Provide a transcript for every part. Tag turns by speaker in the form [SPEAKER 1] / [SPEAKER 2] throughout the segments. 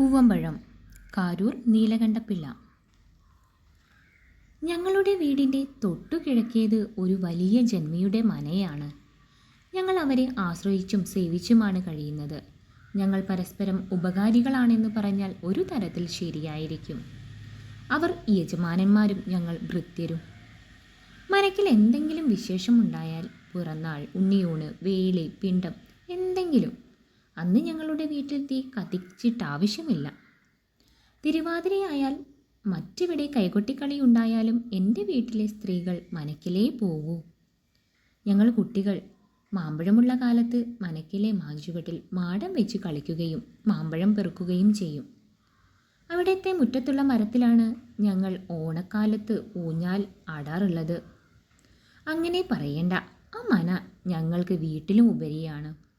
[SPEAKER 1] പൂവമ്പഴം കാരൂർ നീലകണ്ഠപ്പിള്ള. ഞങ്ങളുടെ വീടിന്റെ തൊട്ടു കിഴക്കേത് ഒരു വലിയ ജന്മിയുടെ മനയാണ്. ഞങ്ങൾ അവരെ ആശ്രയിച്ചും സേവിച്ചുമാണ് കഴിയുന്നത്. ഞങ്ങൾ പരസ്പരം ഉപകാരികളാണെന്ന് പറഞ്ഞാൽ ഒരു തരത്തിൽ ശരിയായിരിക്കും. അവർ യജമാനന്മാരും ഞങ്ങൾ ഭൃത്യരും. മനക്കിൽ എന്തെങ്കിലും വിശേഷമുണ്ടായാൽ പിറന്നാൾ ഉണ്ണിയൂണ് വേലി പിണ്ടം എന്തെങ്കിലും അന്ന് ഞങ്ങളുടെ വീട്ടിൽ തീ കത്തിച്ചിട്ടാവശ്യമില്ല. തിരുവാതിരയായാൽ മറ്റിവിടെ കൈകൊട്ടിക്കളി ഉണ്ടായാലും എന്റെ വീട്ടിലെ സ്ത്രീകൾ മനക്കിലേ പോകൂ. ഞങ്ങൾ കുട്ടികൾ മാമ്പഴമുള്ള കാലത്ത് മനക്കിലെ മാഞ്ചുവട്ടിൽ മാടം വെച്ച് കളിക്കുകയും മാമ്പഴം പെറുക്കുകയും ചെയ്യും. അവിടുത്തെ മുറ്റത്തുള്ള മരത്തിലാണ് ഞങ്ങൾ ഓണക്കാലത്ത് ഊഞ്ഞാൽ ആടാറുള്ളത്. അങ്ങനെ പറയണ്ട ആ മന ഞങ്ങൾക്ക് വീട്ടിലും ഉപരിയാണ്.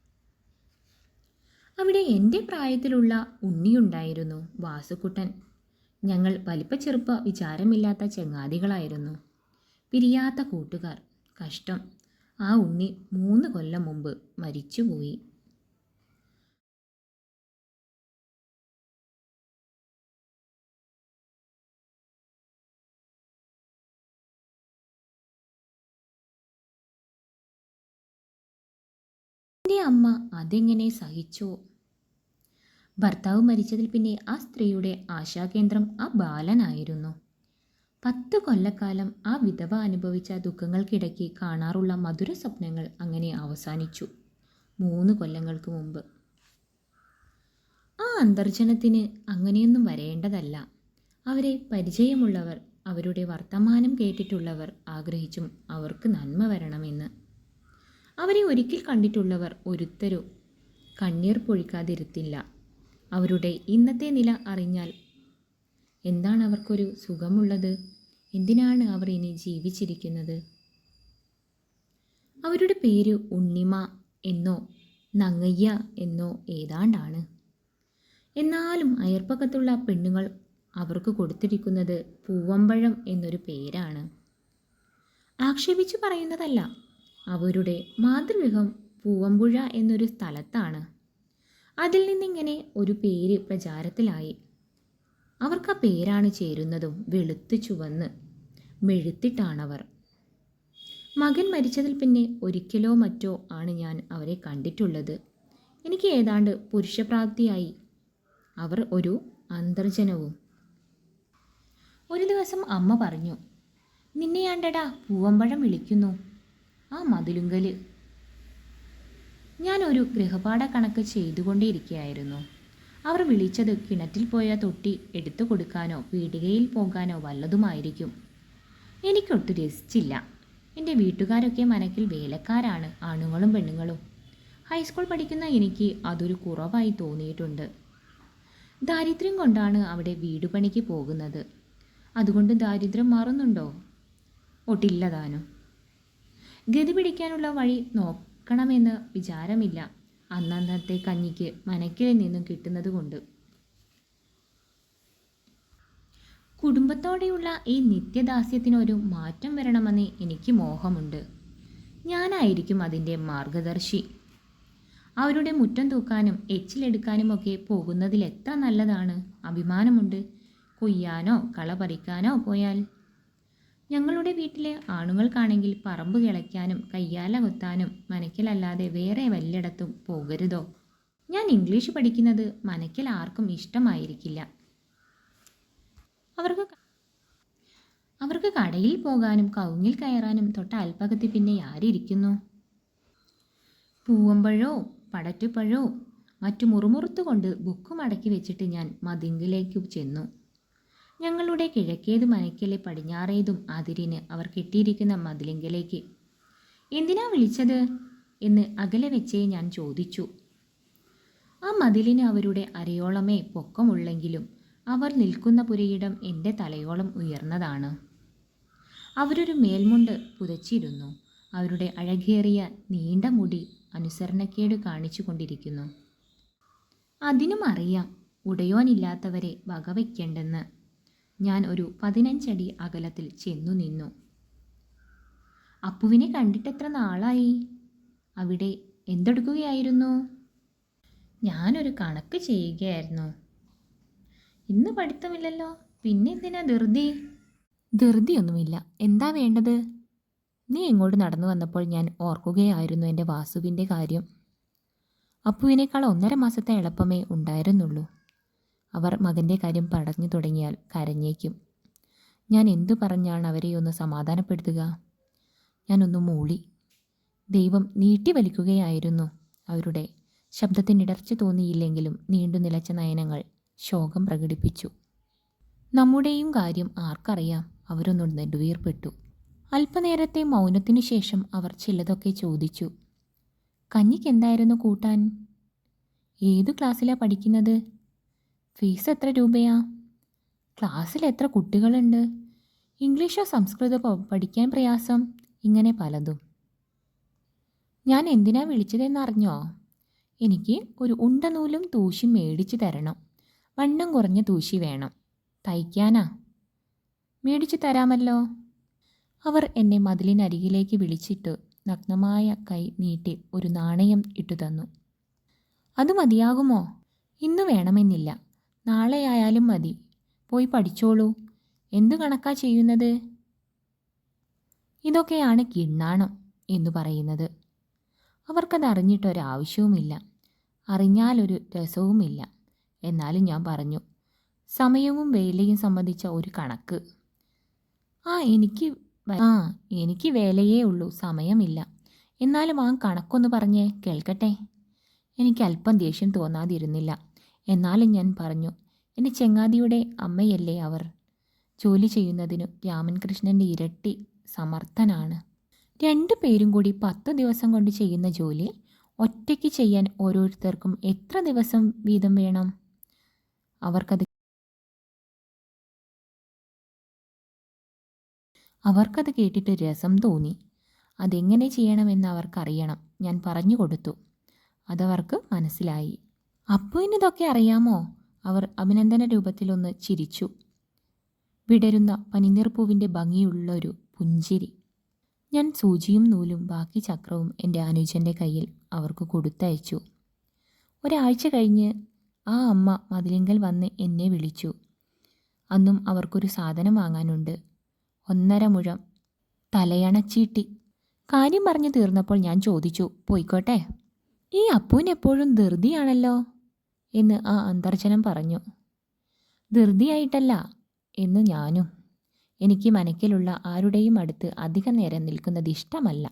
[SPEAKER 1] അവിടെ എന്റെ പ്രായത്തിലുള്ള ഉണ്ണിയുണ്ടായിരുന്നു വാസുക്കുട്ടൻ ഞങ്ങൾ വലിപ്പച്ചെറുപ്പ വിചാരമില്ലാത്ത ചങ്ങാതികളായിരുന്നു. പിരിയാത്ത കൂട്ടുകാർ. കഷ്ടം. ആ ഉണ്ണി മൂന്ന് കൊല്ലം മുമ്പ് മരിച്ചുപോയി. എന്റെ അമ്മ അതെങ്ങനെ സഹിച്ചോ? ഭർത്താവ് മരിച്ചതിൽ പിന്നെ ആ സ്ത്രീയുടെ ആശാകേന്ദ്രം ആ ബാലനായിരുന്നു. പത്ത് കൊല്ലക്കാലം ആ വിധവ അനുഭവിച്ച ദുഃഖങ്ങൾക്കിടയ്ക്ക് കാണാറുള്ള മധുര സ്വപ്നങ്ങൾ അങ്ങനെ അവസാനിച്ചു. മൂന്ന് കൊല്ലങ്ങൾക്ക് മുമ്പ്. ആ അന്തർജനത്തിന് അങ്ങനെയൊന്നും വരേണ്ടതല്ല. അവരെ പരിചയമുള്ളവർ അവരുടെ വർത്തമാനം കേട്ടിട്ടുള്ളവർ ആഗ്രഹിച്ചും അവർക്ക് നന്മ വരണമെന്ന്. അവരെ ഒരിക്കൽ കണ്ടിട്ടുള്ളവർ ഒരുത്തരും കണ്ണീർ പൊഴിക്കാതിരുത്തില്ല. അവരുടെ ഇന്നത്തെ നില അറിഞ്ഞാൽ എന്താണ് അവർക്കൊരു സുഖമുള്ളത്? എന്തിനാണ് അവർ ഇനി ജീവിച്ചിരിക്കുന്നത്? അവരുടെ പേര് ഉണ്ണിമ എന്നോ നങ്ങയ്യ എന്നോ ഏതാണ്ടാണ്? എന്നാലും അയർപ്പക്കത്തുള്ള പെണ്ണുങ്ങൾ അവർക്ക് കൊടുത്തിരിക്കുന്നത് പൂവമ്പഴം എന്നൊരു പേരാണ്. ആക്ഷേപിച്ചു പറയുന്നതല്ല അവരുടെ മാതൃഗൃഹം പൂവമ്പുഴ എന്നൊരു സ്ഥലത്താണ്. അതിൽ നിന്നിങ്ങനെ ഒരു പേര് പ്രചാരത്തിലായി. അവർക്ക് ആ പേരാണ് ചേരുന്നതും വെളുത്ത് ചുവന്ന് മെഴുത്തിട്ടാണവർ. മകൻ മരിച്ചതിൽ പിന്നെ ഒരിക്കലോ മറ്റോ ആണ് ഞാൻ അവരെ കണ്ടിട്ടുള്ളത്. എനിക്ക് ഏതാണ്ട് പുരുഷപ്രാപ്തിയായി. അവർ ഒരു അന്തർജനവും. ഒരു ദിവസം അമ്മ പറഞ്ഞു നിന്നെയാണ്ടടാ പൂവമ്പഴം വിളിക്കുന്നു. ആ മതിലുങ്കൽ ഞാനൊരു ഗൃഹപാഠ കണക്ക് ചെയ്തുകൊണ്ടേയിരിക്കുകയായിരുന്നു അവർ വിളിച്ചത് കിണറ്റിൽ പോയ തൊട്ടി എടുത്തു കൊടുക്കാനോ പീടികയിൽ പോകാനോ വല്ലതുമായിരിക്കും. എനിക്കൊട്ടു രസിച്ചില്ല. എന്റെ വീട്ടുകാരൊക്കെ മനക്കിൽ വേലക്കാരാണ് ആണുങ്ങളും പെണ്ണുങ്ങളും. ഹൈസ്കൂൾ പഠിക്കുന്ന എനിക്ക് അതൊരു കുറവായി തോന്നിയിട്ടുണ്ട്. ദാരിദ്ര്യം കൊണ്ടാണ് അവിടെ വീട് പണിക്ക് പോകുന്നത്. അതുകൊണ്ട് ദാരിദ്ര്യം മാറുന്നുണ്ടോ? ഒട്ടില്ല താനും. ഗതി പിടിക്കാനുള്ള വഴി നോക്കണമെന്ന് വിചാരമില്ല. അന്നന്നത്തെ കഞ്ഞിക്ക് മനക്കിൽ നിന്നും കിട്ടുന്നത് കൊണ്ട്. കുടുംബത്തോടെയുള്ള ഈ നിത്യദാസ്യത്തിനൊരു മാറ്റം വരണമെന്ന് എനിക്ക് മോഹമുണ്ട്. ഞാനായിരിക്കും അതിന്റെ മാർഗദർശി. അവരുടെ മുറ്റം തൂക്കാനും എച്ചിലെടുക്കാനുമൊക്കെ പോകുന്നതിൽ എത്ര നല്ലതാണ്. അഭിമാനമുണ്ട്. കൊയ്യാനോ കള പറിക്കാനോ പോയാൽ ഞങ്ങളുടെ വീട്ടിലെ ആണുങ്ങൾക്കാണെങ്കിൽ പറമ്പ് കിളയ്ക്കാനും കയ്യാല കുത്താനും മനക്കിലല്ലാതെ വേറെ വല്ലിടത്തും പോകരുതോ? ഞാൻ ഇംഗ്ലീഷ് പഠിക്കുന്നത് മനക്കിൽ ആർക്കും ഇഷ്ടമായിരിക്കില്ല. അവർക്ക് അവർക്ക് കടയിൽ പോകാനും കൗങ്ങിൽ കയറാനും തൊട്ട അൽപ്പകത്തിൽ പിന്നെ ആരിരിക്കുന്നു? പൂവമ്പഴോ പടറ്റുപഴോ മറ്റു മുറുമുറുത്തുകൊണ്ട് ബുക്ക് മടക്കി വെച്ചിട്ട് ഞാൻ മതിങ്കിലേക്ക് ചെന്നു. ഞങ്ങളുടെ കിഴക്കേത് മനക്കിലെ പടിഞ്ഞാറേതും അതിരിന് അവർ കെട്ടിയിരിക്കുന്ന മതിലിങ്കലേക്ക്. എന്തിനാ വിളിച്ചത്? എന്ന് അകലെ വെച്ചേ ഞാൻ ചോദിച്ചു. ആ മതിലിന് അവരുടെ അരയോളമേ പൊക്കമുള്ളെങ്കിലും അവർ നിൽക്കുന്ന പുരയിടം എന്റെ തലയോളം ഉയർന്നതാണ്. അവരൊരു മേൽമുണ്ട് പുതച്ചിരുന്നു. അവരുടെ അഴകേറിയ നീണ്ട മുടി അനുസരണക്കേട് കാണിച്ചു കൊണ്ടിരിക്കുന്നു. അതിനും അറിയാം ഉടയോനില്ലാത്തവരെ വകവയ്ക്കേണ്ടെന്ന് ഞാൻ ഒരു പതിനഞ്ചടി അകലത്തിൽ ചെന്നു നിന്നു. അപ്പുവിനെ കണ്ടിട്ട് എത്ര നാളായി? അവിടെ എന്തെടുക്കുകയായിരുന്നു? ഞാനൊരു കണക്ക് ചെയ്യുകയായിരുന്നു. ഇന്ന് പഠിത്തമില്ലല്ലോ. പിന്നെ എന്തിനാ ധൃതി? ധൃതിയൊന്നുമില്ല. എന്താ വേണ്ടത്? നീ ഇങ്ങോട്ട് നടന്നു വന്നപ്പോൾ ഞാൻ ഓർക്കുകയായിരുന്നു എന്റെ വാസുവിന്റെ കാര്യം. അപ്പുവിനേക്കാൾ ഒന്നര മാസത്തെ എളുപ്പമേ ഉണ്ടായിരുന്നുള്ളൂ. അവർ മകന്റെ കാര്യം പറഞ്ഞു തുടങ്ങിയാൽ കരഞ്ഞേക്കും. ഞാൻ എന്തു പറഞ്ഞാണ് അവരെ ഒന്ന് സമാധാനപ്പെടുത്തുക? ഞാനൊന്ന് മൂളി. ദൈവം നീട്ടി വലിക്കുകയായിരുന്നു. അവരുടെ ശബ്ദത്തിനിടർച്ച തോന്നിയില്ലെങ്കിലും നീണ്ടു നിലച്ച നയനങ്ങൾ ശോകം പ്രകടിപ്പിച്ചു. നമ്മുടെയും കാര്യം ആർക്കറിയാം? അവരൊന്നും നെടുവീർപ്പെട്ടു. അല്പനേരത്തെ മൗനത്തിനു ശേഷം അവർ ചിലതൊക്കെ ചോദിച്ചു. കഞ്ഞിക്ക് എന്തായിരുന്നു കൂട്ടാൻ? ഏതു ക്ലാസ്സിലാണ് പഠിക്കുന്നത്? ഫീസ് എത്ര രൂപയാ? ക്ലാസ്സിൽ എത്ര കുട്ടികളുണ്ട്? ഇംഗ്ലീഷോ സംസ്കൃതമോ പഠിക്കാൻ പ്രയാസം? ഇങ്ങനെ പലതും. ഞാൻ എന്തിനാ വിളിച്ചതെന്നറിഞ്ഞോ? എനിക്ക് ഒരു ഉണ്ടനൂലും തൂശി മേടിച്ചു തരണം. വണ്ണം കുറഞ്ഞ തൂശി വേണം. തയ്ക്കാനാ? മേടിച്ചു തരാമല്ലോ? അവർ എന്നെ മതിലിനരികിലേക്ക് വിളിച്ചിട്ട് നഗ്നമായ കൈ നീട്ടി ഒരു നാണയം ഇട്ടു തന്നു അത് മതിയാകുമോ? ഇന്ന് വേണമെന്നില്ല. നാളെയായാലും മതി. പോയി പഠിച്ചോളൂ. എന്തു കണക്കാ ചെയ്യുന്നത്? ഇതൊക്കെയാണ് കിണ്ണാണം എന്ന് പറയുന്നത്. അവർക്കത് അറിഞ്ഞിട്ടൊരാവശ്യവുമില്ല അറിഞ്ഞാലൊരു രസവുമില്ല. എന്നാലും ഞാൻ പറഞ്ഞു സമയവും വേലയും സംബന്ധിച്ച ഒരു കണക്ക്. ആ എനിക്ക് ആ എനിക്ക് വേലയേ ഉള്ളൂ സമയമില്ല. എന്നാലും ആ കണക്കൊന്ന് പറഞ്ഞേ കേൾക്കട്ടെ. എനിക്ക് അല്പം ദേഷ്യം തോന്നാതിരുന്നില്ല. എന്നാലും ഞാൻ പറഞ്ഞു എന്റെ ചെങ്ങാതിയുടെ അമ്മയല്ലേ അവർ? ജോലി ചെയ്യുന്നതിനു രാമൻകൃഷ്ണന്റെ ഇരട്ടി സമർത്ഥനാണ്. രണ്ടു പേരും കൂടി പത്ത് ദിവസം കൊണ്ട് ചെയ്യുന്ന ജോലി ഒറ്റയ്ക്ക് ചെയ്യാൻ ഓരോരുത്തർക്കും എത്ര ദിവസം വീതം വേണം? അവർക്കത് അവർക്കത് കേട്ടിട്ട് രസം തോന്നി. അതെങ്ങനെ ചെയ്യണമെന്ന് അവർക്കറിയണം. ഞാൻ പറഞ്ഞു കൊടുത്തു. അതവർക്ക് മനസ്സിലായി. അപ്പുവിന് ഇതൊക്കെ അറിയാമോ? അവർ അഭിനന്ദന രൂപത്തിലൊന്ന് ചിരിച്ചു. വിടരുന്ന പനിനീർപ്പൂവിന്റെ ഭംഗിയുള്ളൊരു പുഞ്ചിരി. ഞാൻ സൂചിയും നൂലും ബാക്കി ചക്രവും എന്റെ അനുജന്റെ കയ്യിൽ അവർക്ക് കൊടുത്തയച്ചു. ഒരാഴ്ച കഴിഞ്ഞ് ആ അമ്മ മതിലിങ്കൽ വന്ന് എന്നെ വിളിച്ചു. അന്നും അവർക്കൊരു സാധനം വാങ്ങാനുണ്ട്. ഒന്നര മുഴം തലയണച്ചീട്ടി. കാര്യം പറഞ്ഞു തീർന്നപ്പോൾ ഞാൻ ചോദിച്ചു പോയിക്കോട്ടെ? ഈ അപ്പൂനെപ്പോഴും ധൃതിയാണല്ലോ? എന്ന് ആ അന്തർജനം പറഞ്ഞു. ധൃതിയായിട്ടല്ല എന്ന് ഞാനും. എനിക്ക് മനക്കിലുള്ള ആരുടെയും അടുത്ത് അധിക നേരം നിൽക്കുന്നത് ഇഷ്ടമല്ല.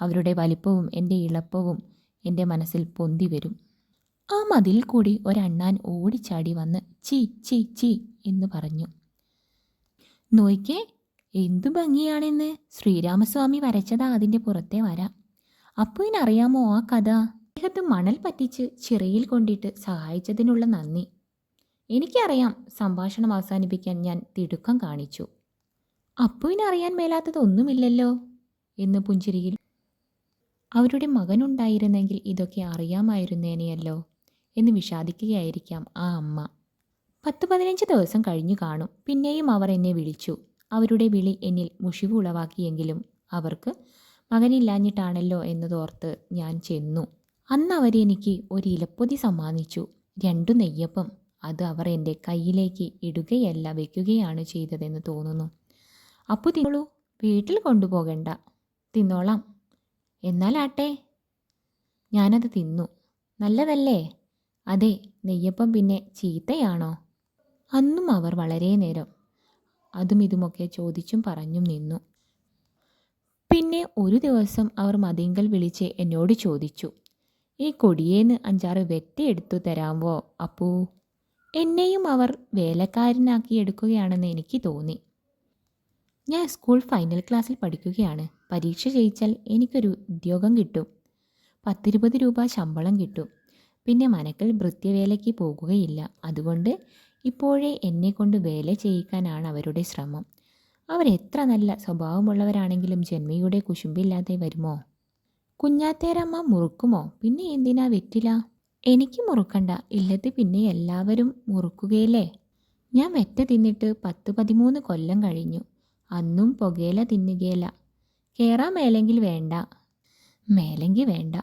[SPEAKER 1] അവരുടെ വലിപ്പവും എന്റെ ഇളപ്പവും എന്റെ മനസ്സിൽ പൊന്തി വരും. ആ മതിൽ കൂടി ഒരണ്ണാൻ ഓടിച്ചാടി വന്ന് ചീ ചി ചി എന്ന് പറഞ്ഞു. നോയിക്കേ എന്തു ഭംഗിയാണെന്ന് ശ്രീരാമസ്വാമി വരച്ചതാ അതിന്റെ പുറത്തെ വര. അപ്പുവിനറിയാമോ ആ കഥ? അദ്ദേഹത്തെ മണൽ പറ്റിച്ച് ചിറയിൽ കൊണ്ടിട്ട് സഹായിച്ചതിനുള്ള നന്ദി. എനിക്കറിയാം സംഭാഷണം അവസാനിപ്പിക്കാൻ ഞാൻ തിടുക്കം കാണിച്ചു. അപ്പുവിനറിയാൻ മേലാത്തതൊന്നുമില്ലല്ലോ എന്ന് പുഞ്ചിരിയിൽ. അവരുടെ മകനുണ്ടായിരുന്നെങ്കിൽ ഇതൊക്കെ അറിയാമായിരുന്നേനെയല്ലോ എന്ന് വിഷാദിക്കുകയായിരിക്കാം ആ അമ്മ. പത്ത് പതിനഞ്ച് ദിവസം കഴിഞ്ഞു കാണും. പിന്നെയും അവർ എന്നെ വിളിച്ചു. അവരുടെ വിളി എന്നിൽ മുഷിവ് ഉളവാക്കിയെങ്കിലും അവർക്ക് മകനില്ലാഞ്ഞിട്ടാണല്ലോ എന്നതോർത്ത് ഞാൻ ചെന്നു. അന്ന് അവരെനിക്ക് ഒരു ഇലപ്പൊതി സമ്മാനിച്ചു. രണ്ടു നെയ്യപ്പം. അത് അവർ എന്റെ കയ്യിലേക്ക് ഇടുകയല്ല വയ്ക്കുകയാണ് ചെയ്തതെന്ന് തോന്നുന്നു. അപ്പോൾ തിന്നോളൂ. വീട്ടിൽ കൊണ്ടുപോകണ്ട. തിന്നോളാം. എന്നാലാട്ടെ ഞാനത് തിന്നു. നല്ലതല്ലേ? അതെ നെയ്യപ്പം പിന്നെ ചീത്തയാണോ? അന്നും അവർ വളരെ നേരം അതും ഇതുമൊക്കെ ചോദിച്ചും പറഞ്ഞും നിന്നു. പിന്നെ ഒരു ദിവസം അവർ മതിങ്കൽ വിളിച്ച് എന്നോട് ചോദിച്ചു. ഈ കൊടിയേന്ന് അഞ്ചാറ് വെറ്റയെടുത്തു തരാമോ അപ്പൂ? എന്നെയും അവർ വേലക്കാരനാക്കി എടുക്കുകയാണെന്ന് എനിക്ക് തോന്നി. ഞാൻ സ്കൂൾ ഫൈനൽ ക്ലാസ്സിൽ പഠിക്കുകയാണ്. പരീക്ഷ ജയിച്ചാൽ എനിക്കൊരു ഉദ്യോഗം കിട്ടും. പത്തിരുപത് രൂപ ശമ്പളം കിട്ടും. പിന്നെ മനക്കൽ വൃത്യവേലയ്ക്ക് പോകുകയില്ല. അതുകൊണ്ട് ഇപ്പോഴേ എന്നെക്കൊണ്ട് വേല ചെയ്യിക്കാനാണ് അവരുടെ ശ്രമം. അവർ എത്ര നല്ല സ്വഭാവമുള്ളവരാണെങ്കിലും ജന്മയുടെ കുശുമ്പില്ലാതെ വരുമോ? കുഞ്ഞാത്തേരമ്മ മുറുക്കുമോ? പിന്നെ എന്തിനാ വെറ്റില? എനിക്ക് മുറുക്കണ്ട. ഇല്ലത് പിന്നെ എല്ലാവരും മുറുക്കുകയല്ലേ? ഞാൻ വെറ്റ തിന്നിട്ട് പത്ത് പതിമൂന്ന് കൊല്ലം കഴിഞ്ഞു. അന്നും പുകയില തിന്നുകയില്ല കയറാൻ മേലെങ്കിൽ വേണ്ട. മേലെങ്കിൽ വേണ്ട.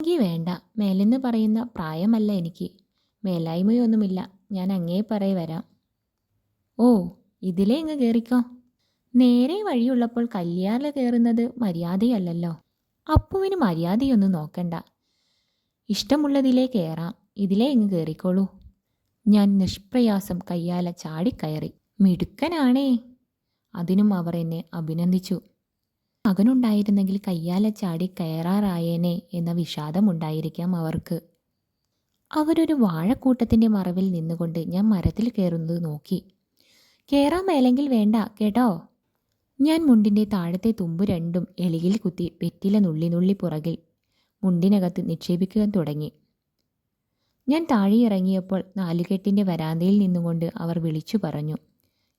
[SPEAKER 1] എങ്കിൽ വേണ്ട. മേലെന്ന് പറയുന്ന പ്രായമല്ല എനിക്ക്. മേലായ്മയൊന്നുമില്ല. ഞാൻ അങ്ങേ പറയ വരാം. ഓ ഇതിലേ ഇങ്ങ് കയറിക്കോ നേരെ വഴിയുള്ളപ്പോൾ കല്യാണ കയറുന്നത് മര്യാദയല്ലല്ലോ. അപ്പുവിന് മര്യാദയൊന്നും നോക്കണ്ട. ഇഷ്ടമുള്ളതിലേ കയറാം ഇതിലേ ഇങ്ങ് കയറിക്കോളൂ ഞാൻ നിഷ്പ്രയാസം കയ്യാല ചാടിക്കയറി മിടുക്കനാണേ. അതിനും അവർ എന്നെ അഭിനന്ദിച്ചു. മകനുണ്ടായിരുന്നെങ്കിൽ കയ്യാല ചാടി കയറാറായേനെ എന്ന വിഷാദമുണ്ടായിരിക്കാം അവർക്ക്. അവരൊരു വാഴക്കൂട്ടത്തിന്റെ മറവിൽ നിന്നുകൊണ്ട് ഞാൻ മരത്തിൽ കയറുന്നത് നോക്കി. കയറാൻ മേലെങ്കിൽ വേണ്ട കേട്ടോ? ഞാൻ മുണ്ടിന്റെ താഴത്തെ തുമ്പ് രണ്ടും എളിയിൽ കുത്തി വെറ്റില നുള്ളി നുള്ളി പുറകിൽ മുണ്ടിനകത്ത് നിക്ഷേപിക്കാൻ തുടങ്ങി. ഞാൻ താഴെ ഇറങ്ങിയപ്പോൾ നാലുകെട്ടിന്റെ വരാന്തയിൽ നിന്നുകൊണ്ട് അവർ വിളിച്ചു പറഞ്ഞു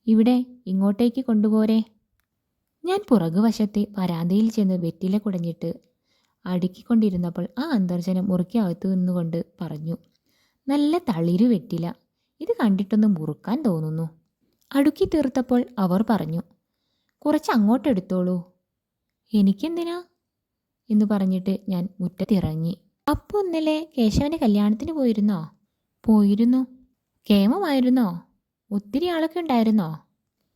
[SPEAKER 1] ഇവിടെ ഇങ്ങോട്ടേക്ക് കൊണ്ടുപോരെ. ഞാൻ പുറകുവശത്തെ വരാന്തയിൽ ചെന്ന് വെറ്റില കുടഞ്ഞിട്ട് അടുക്കിക്കൊണ്ടിരുന്നപ്പോൾ ആ അന്തർജനം മുറുക്കി അകത്തു നിന്നുകൊണ്ട് പറഞ്ഞു നല്ല തളിരു വെറ്റില ഇത് കണ്ടിട്ടൊന്ന് മുറുക്കാൻ തോന്നുന്നു. അടുക്കി തീർത്തപ്പോൾ അവർ പറഞ്ഞു കുറച്ച് അങ്ങോട്ട് എടുത്തോളൂ എനിക്കെന്തിനാ? എന്ന് പറഞ്ഞിട്ട് ഞാൻ മുറ്റത്തിറങ്ങി. അപ്പോൾ ഇന്നലെ കേശവന്റെ കല്യാണത്തിന് പോയിരുന്നോ? പോയിരുന്നു. കേമമായിരുന്നോ? ഒത്തിരി ആളൊക്കെ ഉണ്ടായിരുന്നോ?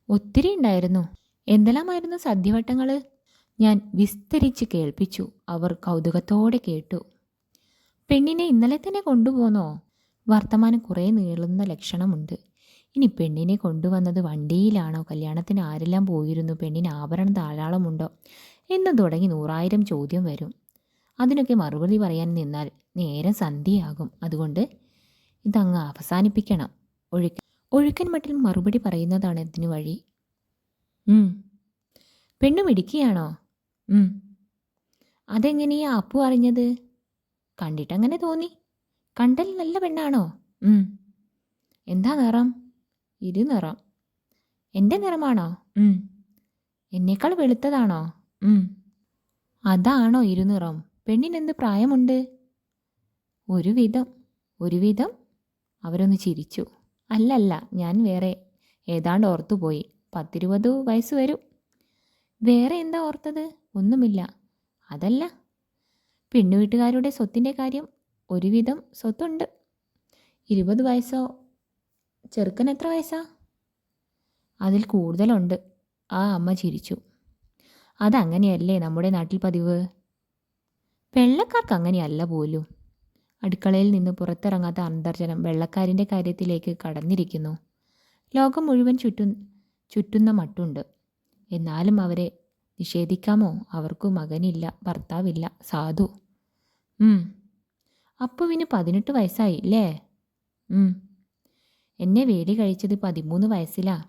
[SPEAKER 1] ഒത്തിരി ഉണ്ടായിരുന്നു. എന്തെല്ലാമായിരുന്നു സദ്യവട്ടങ്ങൾ ഞാൻ വിസ്തരിച്ച് കേൾപ്പിച്ചു. അവർ കൗതുകത്തോടെ കേട്ടു. പെണ്ണിനെ ഇന്നലെ തന്നെ കൊണ്ടുപോന്നോ? വർത്തമാനം കുറേ നീളുന്ന ലക്ഷണമുണ്ട്. ഇനി പെണ്ണിനെ കൊണ്ടുവന്നത് വണ്ടിയിലാണോ? കല്യാണത്തിന് ആരെല്ലാം പോയിരുന്നു? പെണ്ണിന് ആഭരണം ധാരാളമുണ്ടോ? എന്ന് തുടങ്ങി നൂറായിരം ചോദ്യം വരും. അതിനൊക്കെ മറുപടി പറയാൻ നിന്നാൽ നേരം സന്ധ്യയാകും. അതുകൊണ്ട് ഇതങ്ങ് അവസാനിപ്പിക്കണം. ഒഴുക്ക ഒഴുക്കൻ മട്ടിൽ മറുപടി പറയുന്നതാണ് ഇതിനു വഴി. പെണ്ണു മിടിക്കുകയാണോ. അതെങ്ങനെയാ അപ്പു അറിഞ്ഞത്? കണ്ടിട്ടങ്ങനെ തോന്നി. കണ്ടൽ നല്ല പെണ്ണാണോ. എന്താ നിറം? ഇരു നിറം. എന്റെ നിറമാണോ? ഉം. എന്നേക്കാൾ വെളുത്തതാണോ? ഉം. അതാണോ ഇരുനിറം പെണ്ണിനെന്ത് പ്രായമുണ്ട്? ഒരുവിധം ഒരുവിധം അവരൊന്ന് ചിരിച്ചു. അല്ലല്ല ഞാൻ വേറെ. ഏതാണ്ട് ഓർത്തുപോയി. പത്തിരുപത് വയസ്സ് വരും. വേറെ എന്താ ഓർത്തത്? ഒന്നുമില്ല. അതല്ല. പെണ്ണു വീട്ടുകാരുടെ സ്വത്തിന്റെ കാര്യം ഒരുവിധം സ്വത്തുണ്ട്. ഇരുപത് വയസ്സോ ചെറുക്കൻ എത്ര വയസ്സാ? അതിൽ കൂടുതലുണ്ട്. ആ അമ്മ ചിരിച്ചു. അതങ്ങനെയല്ലേ നമ്മുടെ നാട്ടിൽ പതിവ്? വെള്ളക്കാർക്ക് അങ്ങനെയല്ല പോലും. അടുക്കളയിൽ നിന്ന് പുറത്തിറങ്ങാത്ത അന്തർജനം വെള്ളക്കാരിന്റെ കാര്യത്തിലേക്ക് കടന്നിരിക്കുന്നു. ലോകം മുഴുവൻ ചുറ്റും ചുറ്റുന്ന മട്ടുണ്ട് എന്നാലും അവരെ നിഷേധിക്കാമോ? അവർക്കു മകനില്ല ഭർത്താവില്ല സാധു. അപ്പുവിന് പതിനെട്ട് വയസ്സായി ഇല്ലേ. എന്നെ വേലി കഴിച്ചത് പതിമൂന്ന് വയസ്സിലാ.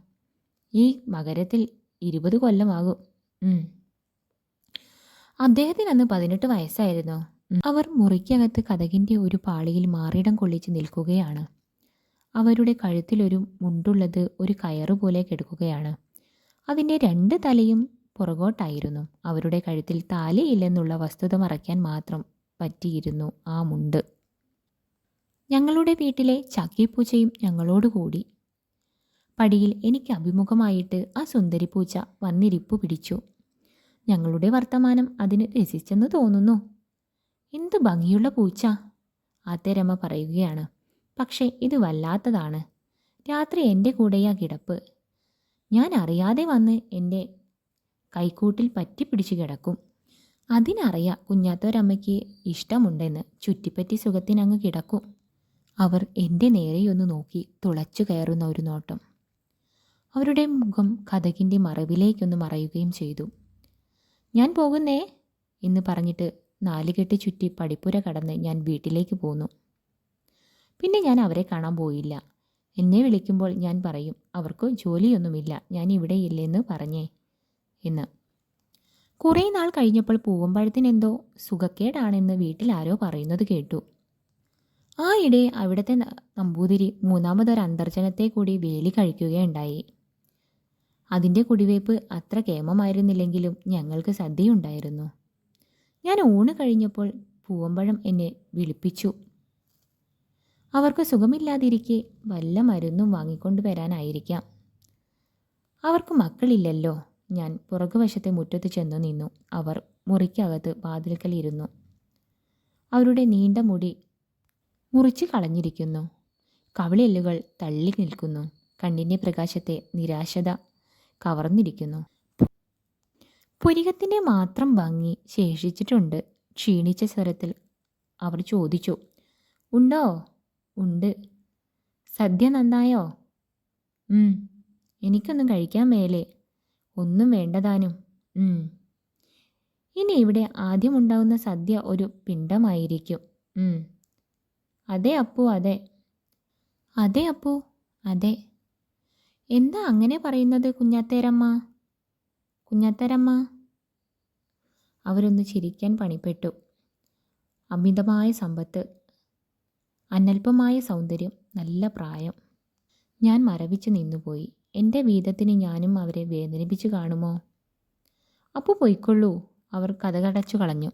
[SPEAKER 1] ഈ മകരത്തിൽ ഇരുപത് കൊല്ലമാകും. അദ്ദേഹത്തിന് അന്ന് പതിനെട്ട് വയസ്സായിരുന്നു. അവർ മുറിക്കകത്ത് കഥകിന്റെ ഒരു പാളിയിൽ മാറിയിടം കൊള്ളിച്ച് നിൽക്കുകയാണ്. അവരുടെ കഴുത്തിലൊരു മുണ്ടുള്ളത് ഒരു കയറുപോലെ കിടക്കുകയാണ്. അതിന്റെ രണ്ട് തലയും പുറകോട്ടായിരുന്നു. അവരുടെ കഴുത്തിൽ താലിയില്ലെന്നുള്ള വസ്തുത മറയ്ക്കാൻ മാത്രം പറ്റിയിരുന്നു ആ മുണ്ട്. ഞങ്ങളുടെ വീട്ടിലെ ചക്കിപ്പൂച്ചയും ഞങ്ങളോടുകൂടി. പടിയിൽ എനിക്ക് അഭിമുഖമായിട്ട് ആ സുന്ദരി പൂച്ച വന്നിരിപ്പു പിടിച്ചു. ഞങ്ങളുടെ വർത്തമാനം അതിന് രസിച്ചെന്ന് തോന്നുന്നു. എന്ത് ഭംഗിയുള്ള പൂച്ച? ആത്തേരമ്മ പറയുകയാണ്. പക്ഷേ ഇത് വല്ലാത്തതാണ്. രാത്രി എന്റെ കൂടെയാ കിടപ്പ്. ഞാൻ അറിയാതെ വന്ന് എന്റെ കൈക്കൂട്ടിൽ പറ്റിപ്പിടിച്ച് കിടക്കും. അതിനറിയാം കുഞ്ഞാത്തോരമ്മയ്ക്ക് ഇഷ്ടമുണ്ടെന്ന് ചുറ്റിപ്പറ്റി സുഖത്തിനങ്ങ് കിടക്കും. അവർ എന്റെ നേരെയൊന്ന് നോക്കി തുളച്ചു കയറുന്ന ഒരു നോട്ടം. അവരുടെ മുഖം കഥകിന്റെ മറവിലേക്കൊന്ന് മറയുകയും ചെയ്തു. ഞാൻ പോകുന്നേ എന്ന് പറഞ്ഞിട്ട് നാലുകെട്ട് ചുറ്റി പടിപ്പുര കടന്ന് ഞാൻ വീട്ടിലേക്ക് പോന്നു. പിന്നെ ഞാൻ അവരെ കാണാൻ പോയില്ല. എന്നെ വിളിക്കുമ്പോൾ ഞാൻ പറയും അവർക്ക് ജോലിയൊന്നുമില്ല ഞാൻ ഇവിടെ ഇല്ലെന്ന് പറഞ്ഞേ എന്ന്. കുറേ നാൾ കഴിഞ്ഞപ്പോൾ പൂവമ്പഴത്തിനെന്തോ സുഖക്കേടാണെന്ന് വീട്ടിൽ ആരോ പറയുന്നത് കേട്ടു. ആ ഇടെ അവിടുത്തെ നമ്പൂതിരി മൂന്നാമതൊരു അന്തർജനത്തെ കൂടി വേലി കഴിക്കുകയുണ്ടായി. അതിന്റെ കുടിവയ്പ് അത്ര കേമമായിരുന്നില്ലെങ്കിലും ഞങ്ങൾക്ക് സദ്യയുണ്ടായിരുന്നു. ഞാൻ ഊണ് കഴിഞ്ഞപ്പോൾ പൂവമ്പഴം എന്നെ വിളിപ്പിച്ചു. അവർക്ക് സുഖമില്ലാതിരിക്കെ വല്ല മരുന്നും വാങ്ങിക്കൊണ്ടു വരാനായിരിക്കാം. അവർക്ക് മക്കളില്ലല്ലോ. ഞാൻ പുറകുവശത്തെ മുറ്റത്ത് ചെന്നു നിന്നു. അവർ മുറിക്കകത്ത് വാതിൽക്കലിരുന്നു അവരുടെ നീണ്ട മുടി മുറിച്ച് കളഞ്ഞിരിക്കുന്നു. കവിളെല്ലുകൾ തള്ളി നിൽക്കുന്നു. കണ്ണിന്റെ പ്രകാശത്തെ നിരാശത കവർന്നിരിക്കുന്നു. പുരികത്തിന്റെ മാത്രം ഭംഗി ശേഷിച്ചിട്ടുണ്ട്. ക്ഷീണിച്ച സ്വരത്തിൽ അവർ ചോദിച്ചു ഉണ്ടോ? ഉണ്ട്. സദ്യ നന്നായോ? എനിക്കൊന്നും കഴിക്കാൻ മേലേ. ഒന്നും വേണ്ടതാനും. ഇനി ഇവിടെ ആദ്യമുണ്ടാവുന്ന സദ്യ ഒരു പിണ്ടമായിരിക്കും അതെ അപ്പു അതെ. അതെ അപ്പു അതെ. എന്താ അങ്ങനെ പറയുന്നത് കുഞ്ഞാത്തേരമ്മ? കുഞ്ഞാത്തേരമ്മ? അവരൊന്ന് ചിരിക്കാൻ പണിപ്പെട്ടു. അമിതമായ സമ്പത്ത് അനൽപമായ സൗന്ദര്യം നല്ല പ്രായം. ഞാൻ മരവിച്ച് നിന്നുപോയി. എന്റെ വീതത്തിന് ഞാനും അവരെ വേദനിപ്പിച്ചു കാണുമോ? അപ്പു പോയിക്കൊള്ളൂ. അവർ കഥകടച്ചു കളഞ്ഞു.